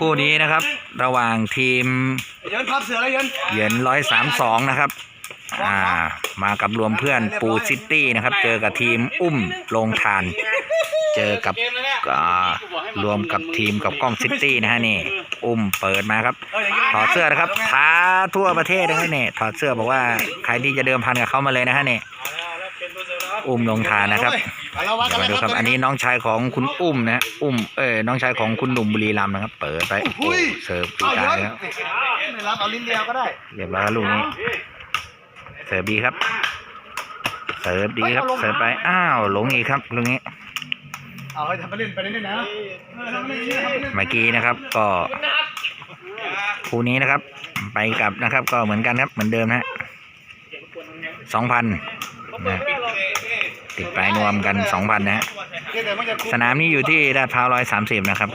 คู่นี้นะครับ ระหว่างทีมเยินพับเสือเลยเยินเหยินร้อยสามสองนะครับอ่ามากับรวมเพื่อนปูซิตี้นะครับ เจอกับทีมอุ้มลงทาน เจอกับอ่ารวมกับทีมกับกล้องซิตี้นะฮะนี่ อุ้มเปิดมาครับถอดเสื้อนะครับท้าทั่วประเทศนะฮะเนี่ยถอดเสื้อบอกว่าใครที่จะเดิมพันกับเขามาเลยนะฮะเนี่ย อุ้มลงทานนะครับเดี๋ยวมาดูครับ อันนี้น้องชายของคุณอุ้มนะอุ้มเอ้ยน้องชายของคุณหนุ่มบุรีรัมย์นะครับ เปิดไปโอ้โหเสิร์ฟปีเอากาเยิยนครับไม่รับเอาลิ้นเดียวก็ได้เรียบร้อยครับลูกนี้เสิร์ฟดีครับ เสิร์ฟดีครับ เสิร์ฟไปอ้าวหลงอีกครับลูกนี้เอาให้ทำไปเล่นไปเล่นๆนะเออทำไปเล่นๆทำไปเล่นเมื่อกี้นะครับ ก็คู่นี้นะครับ ไปกลับนะครับ ก็เหมือนกันครับเหมือนเดิมนะฮะสองพันนะ ติดไปรวมกันสองพันนะฮะๆเดี๋ยวมันจะคุ้มสนามนี้อยู่ที่ลาดพร้าวร้อยสามสิบนะครับ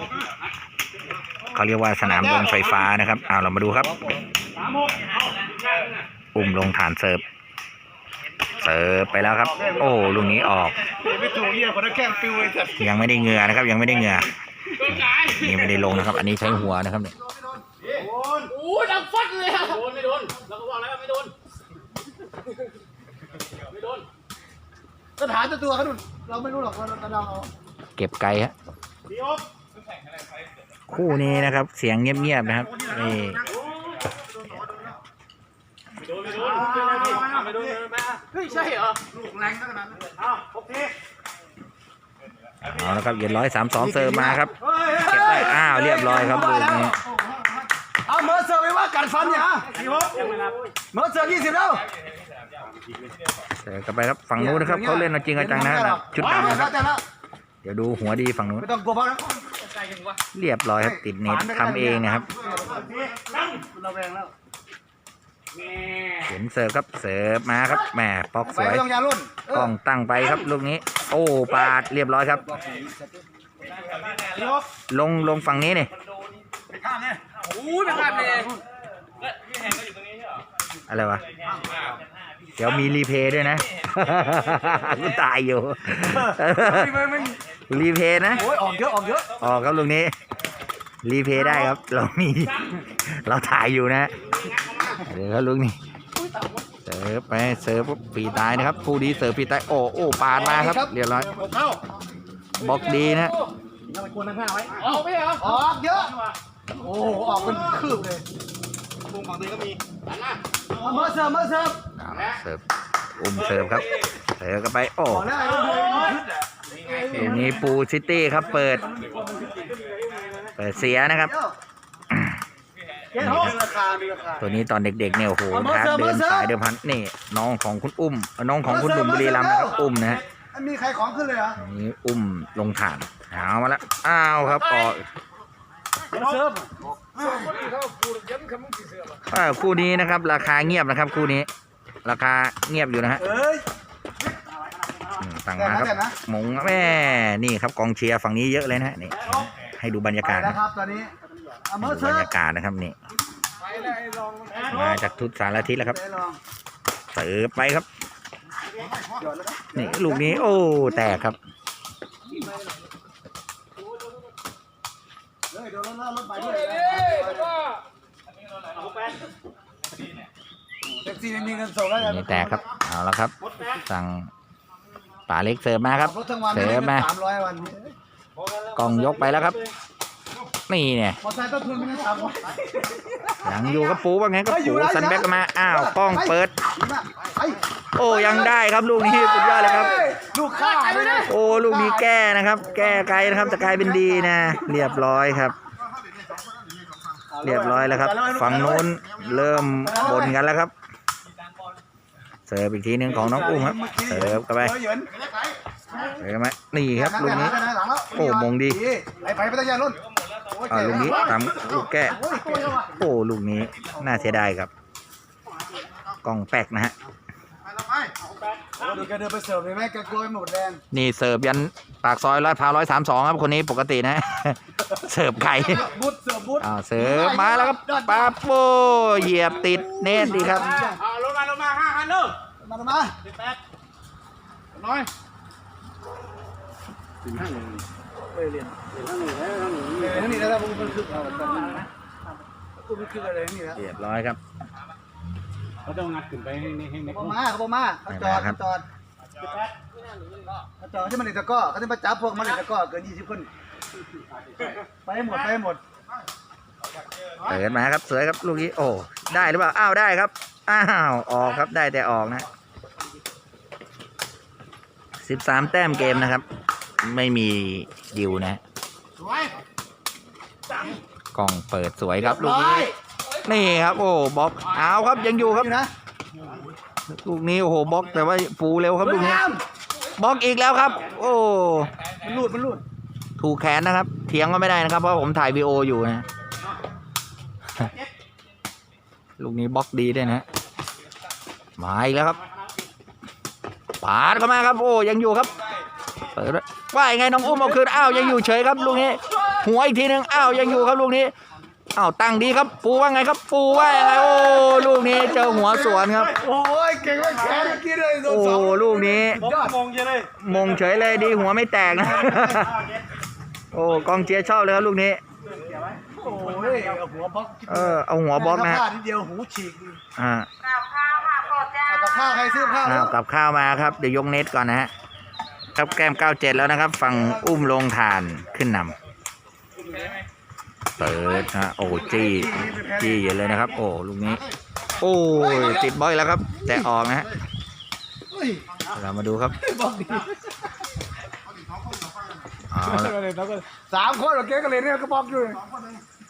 เขาเรียกว่าสนามโดนไฟฟ้านะครับเอาเรามาดูครับ อุ้มลงฐานเสิร์ฟเสิร์ฟไปแล้วครับ โอ้ลูกนี้ออกเดี๋ยวไม่ถูกเหี้ยคนนั้นแข้งปิวเลยจัดยังไม่ได้เหงื่อนะครับ ยังไม่ได้เหงื่อนี่ไม่ได้ลงนะครับ อันนี้ใช้หัวนะครับเนี่ยโอ้ยดังฟัดเลยอะโดนไม่โดนเราก็บอกแล้วว่าไม่โดนไม่โดน สถานตัวเขาดูเราไม่รู้หรอกว่าเราเราเอาเก็บไกลฮะคู่นี้นะครับ เสียงเงียบๆนะครับนี่ไม่โดนไม่โดนไม่โดนเฮ้ยใช่เหรอลูกแรงขนาดนั้นอ้าวโอเคเอาละครับเหยียดร้อยสามสองเสิร์ฟมาครับเฮ้ยเก็บได้อ้าวเรียบร้อยครับลูกนี้เอาเมอร์เซอร์ไปว่ากัดฟันเนี่ยฮะเมอร์เซอร์ยี่สิบแล้ว เสิร์ฟกลับไปครับฝั่งนู้นนะครับเขาเล่นเอาจริงเอาจังนะชุดดำนะครับแต่ละเดี๋ยวดูหัวดีฝั่งนู้นไม่ต้องกลัวเพราะนะเรียบร้อยครับติดเน็ตทำเองนะครับเราแวงแล้วเห็นเสิร์ฟครับเสิร์ฟมาครับแหมปอกสไปวยไม่ต้องยารุ่นกล้องตั้งไปครับลูกนี้ โอ้ปาดเรียบร้อยครับ ลงลงฝั่งนี้นี่โอ้ยไม่พลาดเลยอะไรวะเดี๋ยวมีรีเพย์ด้วยนะกูตายอยู่รีเพย์นะโอ้ยออกเยอะออกเยอะออกครับลูกนี้ รีเพย์ได้ครับ เรามี เราถ่ายอยู่นะเดี๋ยวครับลูกนี้เสิร์ฟไปเสิร์ฟปุ๊บปีตายนะครับผู้ดีเสิร์ฟปีตายโอ้โอ้ปาดมาครับเรียบร้อยเข้าบล็อกดีนะอย่าไปกวนทางข้างไว้เอาไม่เหรอออกเยอะโอ้โหออกเป็นคืบเลย มุมฝั่งนี้ก็มีหันหน้าเอาเมอร์เซอร์เมอร์เซอร์เสิร์ฟอุ้มเสิร์ฟครับเสิร์ฟกันไปโอ้บอกแล้วไอ้ลูกเดินขึ้นอะทีนี้ปูซิตี้ครับเปิด เปิดเสียนะครับเดี๋ยวเกณฑ์หกมีราคามีราคา ตัวนี้ตอนเด็กๆเนี่ยโอ้โหเอามาท้าเสิร์ฟเดินมาเสิร์ฟ สายเดิมพันนี่น้องของคุณอุ้มน้องของคุณหนุ่มบุรีรัมย์นะครับอุ้มนะฮะอันมีใครของขึ้นเลยเหรออันนี้อุ้มลงฐานเอามาแล้วอ้าวครับออกเสิร์ฟ อ้าวคู่นี้นะครับ ราคาเงียบนะครับ คู่นี้ ราคาเงียบอยู่นะฮะเอ้ยอืมสั่งมาครับหมงแม่นี่ครับกองเชียร์ฝั่งนี้เยอะเลยนะฮะนี่ ให้ดูบรรยาไปกาศแล้วนะครับตอนนี้เอาเมอดูร์เซบอรร์รยากาศนะครับนี่ มาจากทุกสารทิศแล้วครับได้ลองเสิร์ฟไปครับ นี่ลูกนี้ โอ้ แตกครับ เฮ้ยเดี๋ยวรถรถไปด้วยแท็กซี่ไม่มีเงินส่งแล้วนี่แตกครับ เอาละครับ สั่งป่าเล็กเสิร์ฟมาครับรถทั้งวันเสิร์ฟมาสามร้อยวันกล่องยกไปแล้วครับ นี่เนี่ยมอเตอร์ไซค์ต้นทุนไม่ได้สามร้อยยังอยู่กับปูว่าไงกับปูสันแบ็กมา อ้าวกล้องเปิดไป โอ้ยังได้ครับลูกนี้สุดยอดเลยครับ ลูกค้าเลยนะโอ้ลูกนี้แก้นะครับ แก้ไกลนะครับจะกลายเป็นดีนะ เรียบร้อยครับ เรียบร้อยแล้วครับ ฝั่งนู้นเริ่มบนกันแล้วครับ เสิร์ฟอีกทีหนึ่งของน้องอุ้มครับ เสิร์ฟเข้าไปเหยินเสิร์ฟมานี่ครับลูกนี้หลังแล้วโอ้มงดีไปไปไปตั้งใจรุ่นอ่าลูกนี้ตามลูกแก้โอ้ลูกนี้น่าเสียดายครับ กล้องแป๊กนะฮะ ดูแกเดินไปเสิร์ฟเลยแม่แกกลัวไปหมดแรงนี่เสิร์ฟยันปากซอยร้อยพร้าวร้อยสามสองครับคนนี้ปกตินะ เสิร์ฟไก่บุดเสิร์ฟบุดอ่าเสิร์ฟมาแล้วครับปาโป้เหยียบติดเน็ตดีครับเอาลงมาลงมาห้าคันเร็วมามาสิบแปดน้อยเรียนเดี๋ยวนี่แล้วมันคือเอาตอนนั้นนะกูมันคืออะไรนี่แล้วเรียบร้อยครับ เขาต้องงัดขึ้นไปให้ในให้ในเขามาเขามาเขาจอดเขาจอดเขาจอดที่มันเด็กตะก้อเขาจะมาจับพวกมันเด็กตะก้อเกินยี่สิบคนไปหมดไปหมดเปิดมาครับสวยครับลูกนี้โอ้ได้หรือเปล่าอ้าวได้ครับอ้าวออกครับได้แต่ออกนะสิบสามแต้มเกมนะครับ ไม่มีดิวนะกล้องเปิดสวยครับลูกนี้ นี่ครับโอ้บล็อกเอาครับยังอยู่ครับนี่นะลูกนี้โอ้โหบล็อกแต่ว่าฟูเร็วครับสลูวยกนี้งามบล็อกอีกแล้วครับ โอ้มันรูดมันรูดถูกแขนนะครับ เถียงก็ไม่ได้นะครับเพราะผมถ่ายวีโออยู่นะลูกนี้บล็อกดีด้วยนะมาอีกแล้วครับปาดเข้ามาครับ โอ้ยังอยู่ครับเปิดไว้ว่ายังไงน้องอุ้มเอาคืนอ้าวยังอยู่เฉยครับลูกนี้หัวอีกทีหนึงอ้าวยังอยู่ครับลูกนี้ อ้าวตั้งดีครับ ปูว่าไงครับ ปูว่ายังไงโอ้ลูกนี้เจอหัวสวนครับ โอ้ยเก่งมากแขนเมื่อกี้เลยโดนโอ้สองลูกนี้ ยอดมงเยอะเลยมงเฉยเลยดีหัวไม่แตกนะ โอ้กองเชียร์ชอบเลยครับลูกนี้ โอ้ยเอาหัวบล็อกเออเอาหัวบล็อกนะถ้าฮะพลาดนิดเดียวหูฉีกอ่ากับข้าวค่ะโปรดจ้าเอากับข้าวใครซื้อข้าวอ้าวกับข้าวมาครับเดี๋ยวยกเน็ตก่อนนะฮะครับแก้ม 97 แล้วนะครับ ฝั่งอุ้มลงทานขึ้นนำ เปิดนะฮะโอ้จี้จี้อยู่เลยนะครับ โอ้ลูกนี้ โอ้ยติดบอยแล้วครับ แต่ออกนะฮะเฮ้ยเรามาดูครับบล็อกดีเอาละสามคนเหรอเก๊ก็เลยเนี่ยก็บล็อกอยู่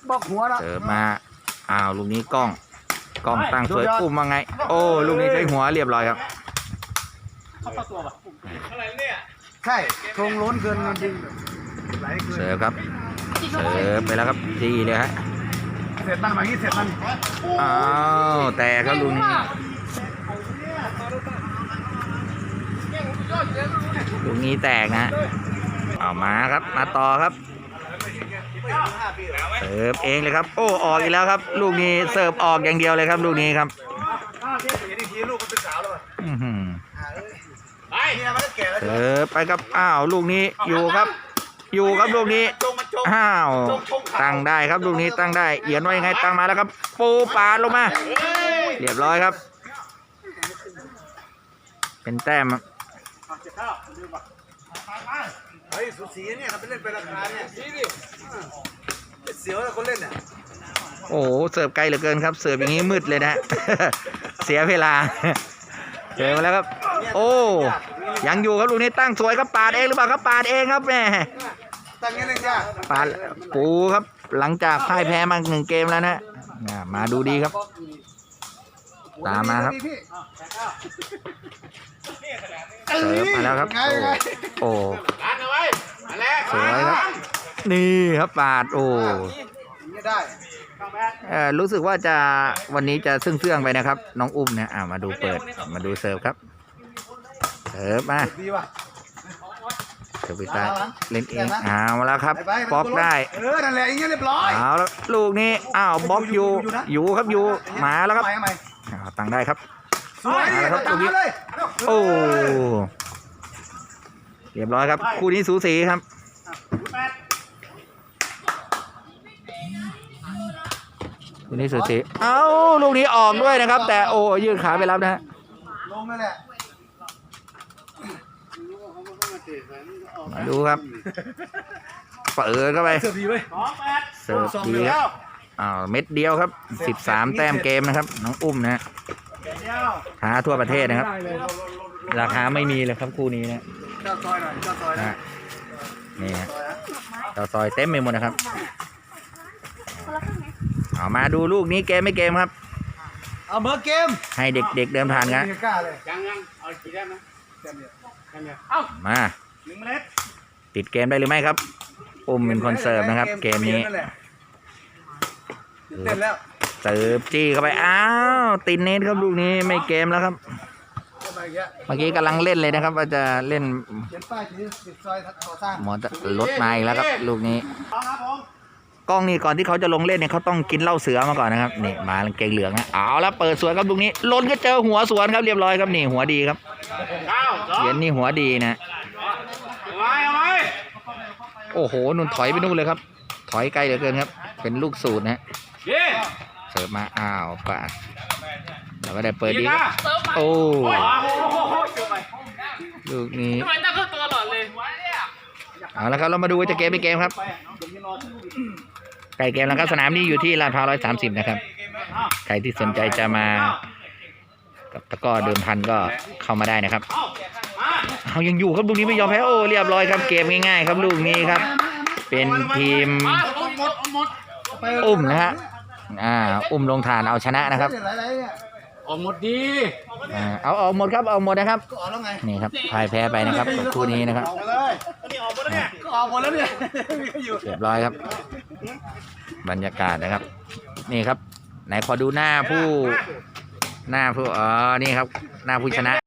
บล็อกหัวนะเสิร์ฟมาอ้าวลูกนี้กล้องกล้องตั้งสวยอุ้มมาไง โอ้ลูกนี้ใช้หัวเรียบร้อยครับใช่โครงล้นเกินมันจริงไหลเกินเสิร์ฟครับ เสิร์ฟไปแล้วครับจี้เลยฮะเสร็จมันมางี้เสร็จมันอ้าวแต่ครับลุงนี้ลุงนี้แตกนะเอามาครับมาต่อครับเสิร์ฟเองเลยครับ โอ้ออกอีกแล้วครับ ลูกนี้เสิร์ฟออกอย่างเดียวเลยครับ ลูกนี้ครับเห็นอีกทีลูกมันเป็นสาวแล้วป่ะอื้อหือไปเนี่ยมันก็แก่แล้วเสิร์ฟไปครับอ้าวลูกนี้อยู่ครับ อยู่ครับลูกนี้จงมันจง อ้าว ตั้งได้ครับลูกนี้ตั้งได้เอียนไว้ยังไงตั้งมาแล้วครับ ปูปาดลงมา เรียบร้อยครับ เป็นแต้มครับเฮ้ยสูสีเนี่ยเขาไปเล่นเป็นราคาเนี่ยเสียวแล้วคนเล่นเนี่ยโอ้โหเสิร์ฟไกลเหลือเกินครับ เสิร์ฟอย่างนี้มืดเลยนะ เสียเวลาเจอมาแล้วครับ โอ้ยังอยู่ครับลูกนี้ตั้งสวยครับปาดเองหรือเปล่าครับปาดเองครับแม่ ตั้งนี้เลยจ้าปาดปูครับ หลังจากพ่ายแพ้มาหนึ่งเกมแล้วนะอ่ามาดูดีครับ ตามมาครับเสิร์ฟมาแล้วครับไงโอ้ไงโอ้ร้านเอาไว้มาแล้วสวยครับนี่ครับปาดโอ้อย่างนี้ได้เอ่อรู้สึกว่าจะวันนี้จะซึ่งเสื่องๆไปนะครับ น้องอุ้มเนี่ยอ่ามาดูเปิดมาดูเสิร์ฟครับ เสิร์ฟมา ดีว่ะเสิร์ฟไปใต้เล่นเองเอาแล้วครับไปไปบล็อกได้เออนั่นแหละอย่างเงี้ยเรียบร้อยเอาแล้วลูกนี้อ้าวบล็อกอยู่อยู่นะอยู่ครับอยู่มาแล้วครับทำไมทำไมอ้าวตั้งได้ครับสวยดิเอาละครับตามลูกนี้มาเลยโอ้เรียบร้อยครับคู่นี้สูสีครับคู่นี้สูสีเอ้าลูกนี้ออกด้วยนะครับ แต่โอ้ยืดขาไปรับนะฮะลงนั่นแหละ มาดูครับ เปิดเข้าไป เสือดีเว้ยสองแปดเสิร์ฟดีครับอ้าวเม็ดเดียวครับสิบสามแต้มเกมนะครับ น้องอุ้มนะฮะหาทั่วประเทศนะครับ ราคาไม่มีเลยครับคู่นี้นะเจ้าซอยหน่อยเจ้าซอยหน่อยนะนี่ฮะเจ้าซอยเต็มไปหมดนะครับเอามาดูลูกนี้เกมไม่เกมครับ เอาเบอร์เกม ให้เด็กๆเดิมผ่านกันไม่กล้าเลยยังยังเอากี่ได้ไหมแต้มเดียวแค่ เนี้ยเอ้ามา หนึ่งเมล็ดติดเกมได้หรือไม่ครับอุ้มเป็นคนเสิร์ฟนะครับ เกมนี้นั่นแหละเต้นแล้วเสิร์ฟจี้เข้าไปอ้าวติดเน็ตครับลูกนี้ไม่เกมแล้วครับทำไมอย่างเงี้ยเมื่อกี้กำลังเล่นเลยนะครับ ว่าจะเล่นเขียนป้ายที่ติดซอยก่อสร้างหมอจะลดมาอีกแล้วครับ ลูกนี้สองครับผมกล้องนี่ก่อนที่เขาจะลงเล่นเนี่ยเขาต้องกินเหล้าเสือมาก่อนนะครับนี่มากางเกงเหลืองนะเอาแล้วเปิดสวนครับลูกนี้ลนก็เจอหัวสวนครับเรียบร้อยครับนี่หัวดีครับ เก้าสองเหรียญนี่หัวดีนะเอาไว้เอาไว้โอ้โหนุ่นถอยไปนู่นเลยครับ ถอยไกลเหลือเกินครับ เป็นลูกสูตรนะฮะเย้เสิร์ฟมาอ้าวปาดแล้วก็ได้เปิดดีดีนะโอ้โอ้โหเกินไปลูกนี้ทำไมตั้งเข้าตัวหลอดเลยเอาละครับเรามาดูว่าจะเกมเป็นเกมครับไก่เกมแล้วครับสนามนี้อยู่ที่ลาดพร้าวร้อยสามสิบนะครับ ใครที่สนใจจะมา กับตะกร้อเดิมพันก็เข้ามาได้นะครับ เอ้ามาเอายังอยู่ครับลูกนี้ไม่ยอมแพ้โอ้เรียบร้อยครับเกมง่ายๆ ครับลูกนี้ครับ เป็นทีมมาหมดหมดหมดไปอุ้มนะฮะอ่าอุ้มลงฐานเอาชนะนะครับหลายๆเนี่ยออกหมดดีอ่าเอาเอาหมดครับเอาหมดนะครับก็ออกแล้วไงนี่ครับพ่ายแพ้ไปนะครับกับคู่นี้นะครับออกเลยนี่ออกหมดแล้วเนี่ยก็ออกหมดแล้วเนี่ยอยู่เรียบร้อยครับ บรรยากาศนะครับ นี่ครับ ไหนขอดูหน้าผู้ หน้าผู้อ๋อนี่ครับ หน้าผู้ชนะ